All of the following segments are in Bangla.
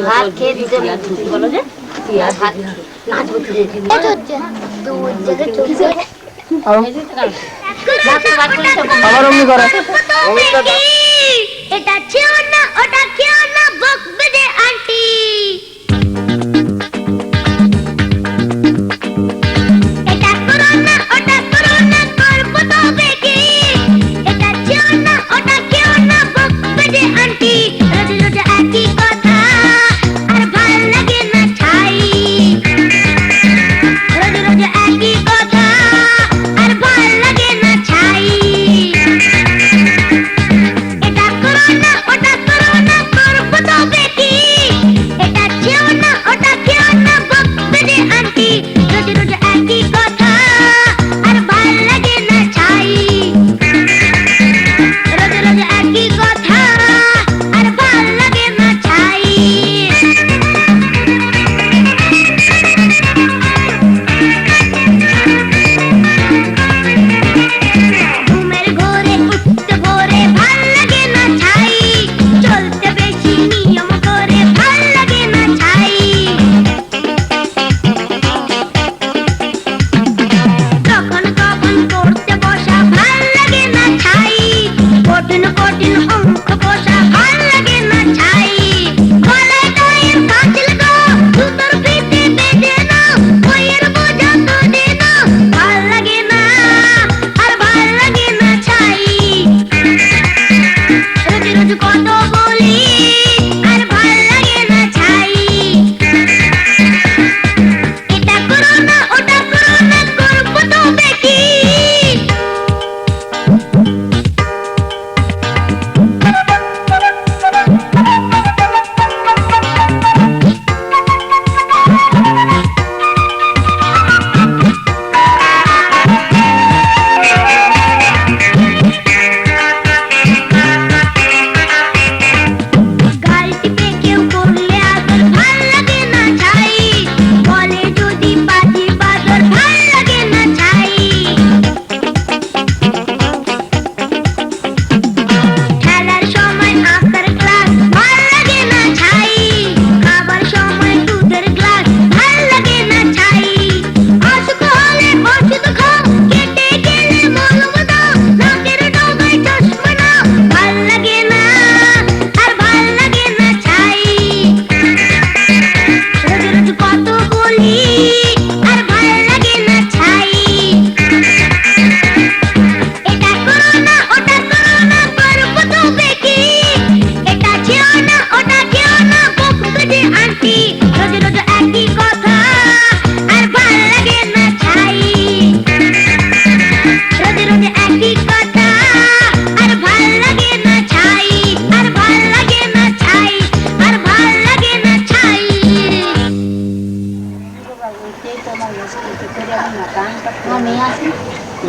ভাত খেয়ে দিতে বলো। যে? এটা খেও না ওটা খেও না বকবে আন্টি।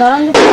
나랑 같이.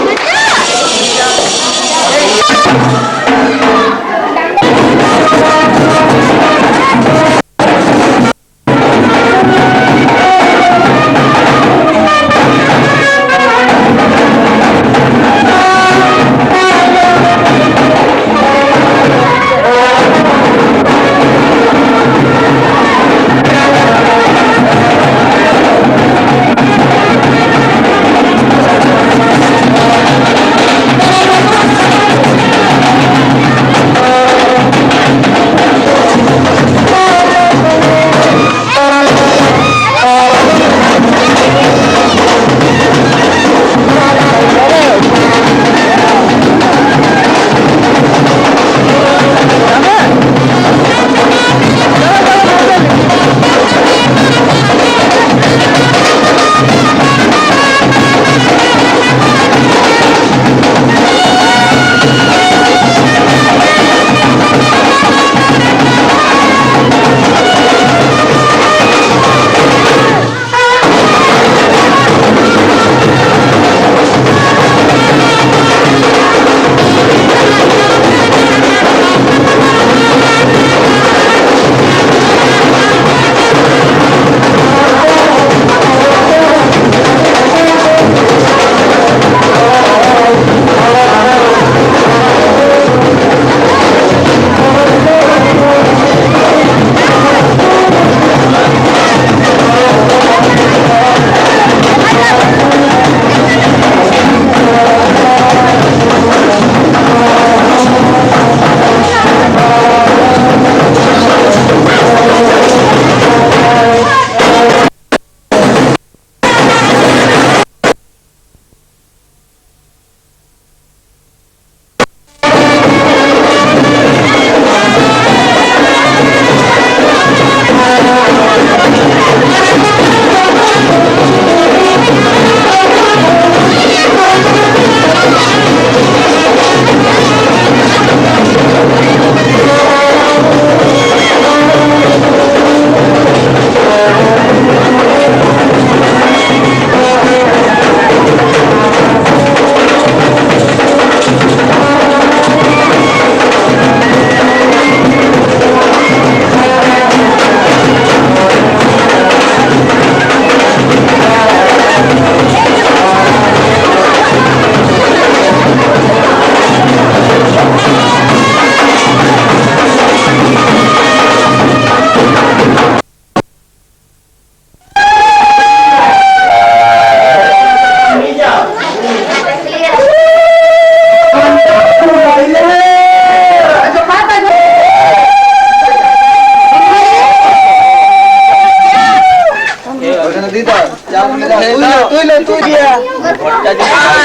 তুই তুই দিয়া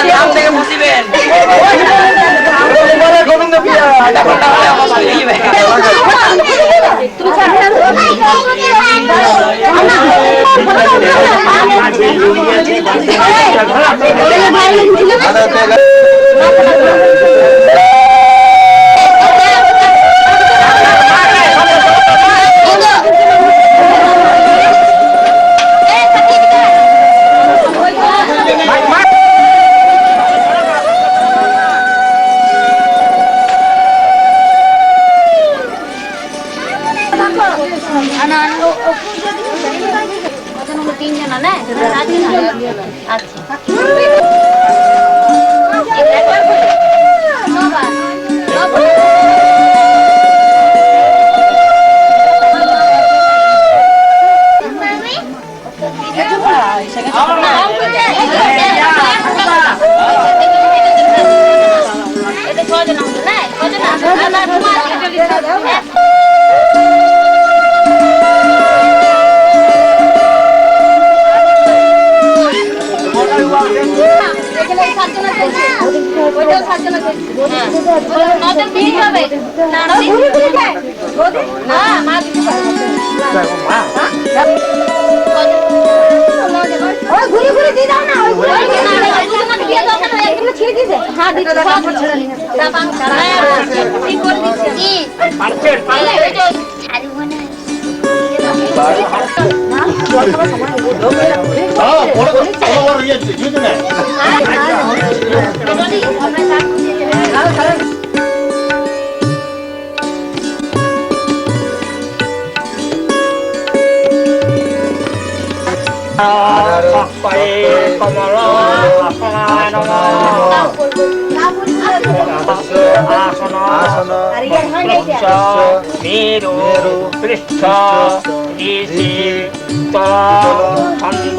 নাম থেকে বসিবেন গোবিন্দ পিয়া তিনজন বড় বড় ইয়ে দিয়ে দেন কমল মেরু পৃষ্ঠ ঋষি তল ছন্দ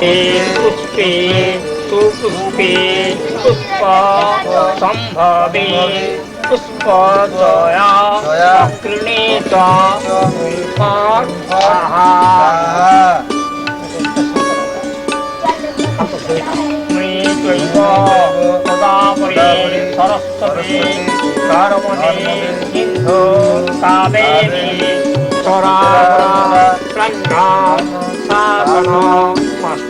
না মা দিতে ঘুরে ঘুরে দিয়ে দাও না ওই ঘুরে ছিঁড়ে দিয়েছে হ্যাঁ দিতে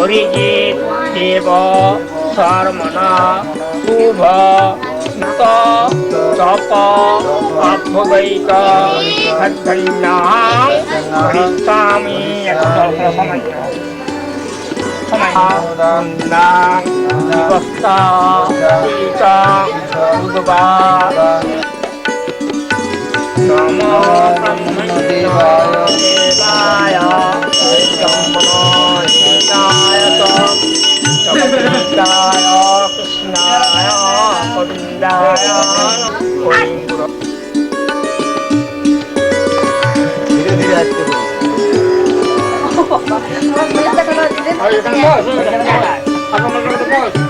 অরিজিৎ দেব শর্মণা শুভ সুত তপ সময়। নমো ব্রহ্মদেবায় ব্রহ্মণোদায় 고민다요 고민다요 고민다요 고민구로 느려 느려 할 때고 아, 이거 한 번, 한 번, 한 번, 한 번.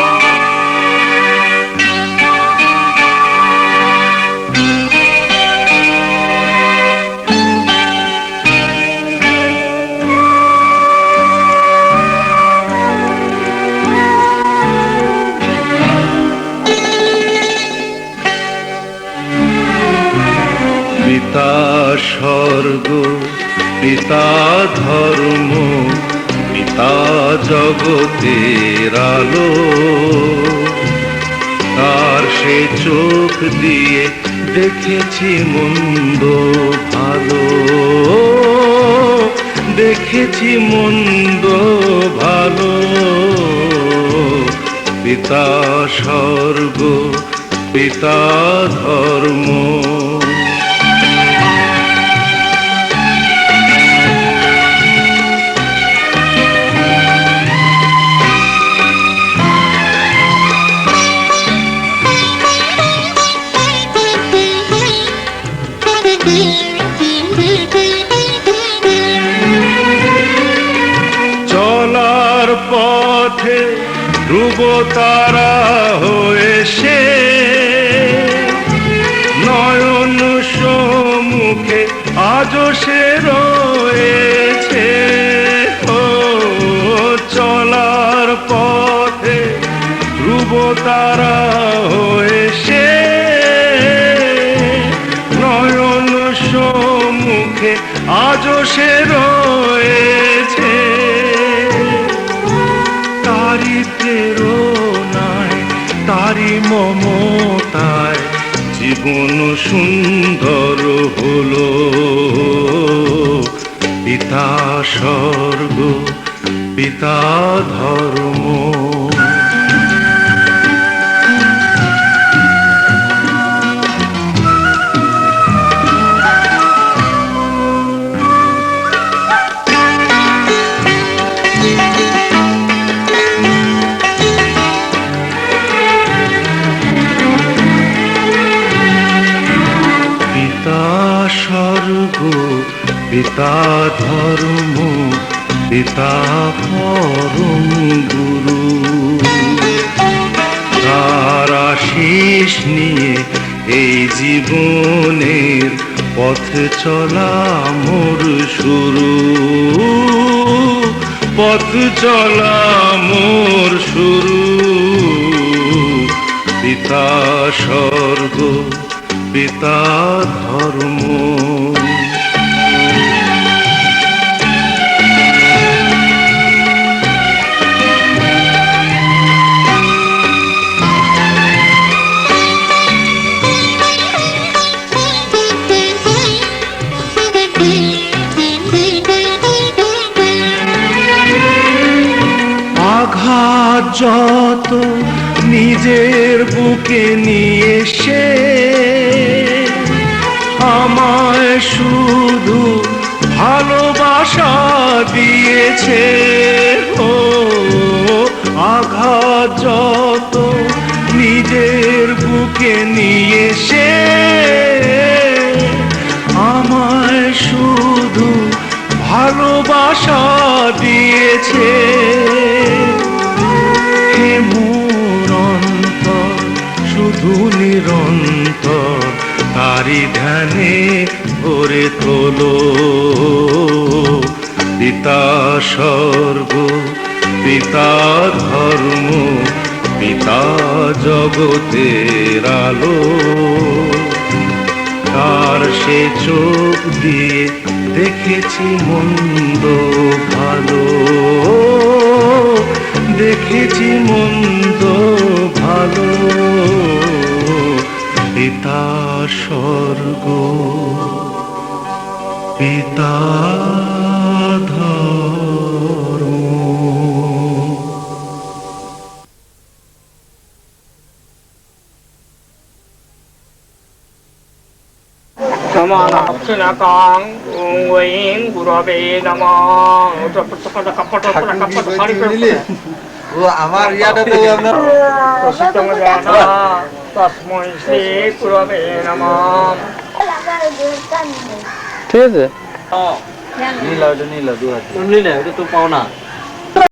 পিতা ধর্ম, পিতা জগতের আলো তার সে চোখ দিয়ে দেখেছি মন্দ ভালো। দেখেছি মন্দ ভালো। পিতা স্বর্গ, পিতা ধর্ম। পথে ধ্রুব তারা। মমতায় জীবন সুন্দর হলো। পিতা স্বর্গ পিতা ধর্ম। পিতা ধর্ম, পিতা পরম গুরু। তার আশিস নিয়ে এই জীবনের পথ চলা মোর শুরু। পথ চলা মোর শুরু। পিতা স্বর্গ, পিতা ধর্ম। যত নিজের বুকে নিয়ে সে আমায় শুধু ভালোবাসা দিয়েছে। তোলো পিতা স্বর্গ, পিতা ধর্ম, পিতা জগতের আলো। তার সে চোখ দিয়ে দেখেছি মন্দ ভালো। দেখেছি মন্দ ভালো। পিতা স্বর্গ। পিতা சமானாப்சுனகாங் ஓம் ஒயிங் குரவே நமோ ও আমার তসময় শ্রী গুরবে নমঃ ঠিক আছে? নীলা ওটা নীলা দু হাজার নিলে এটা তো পাও না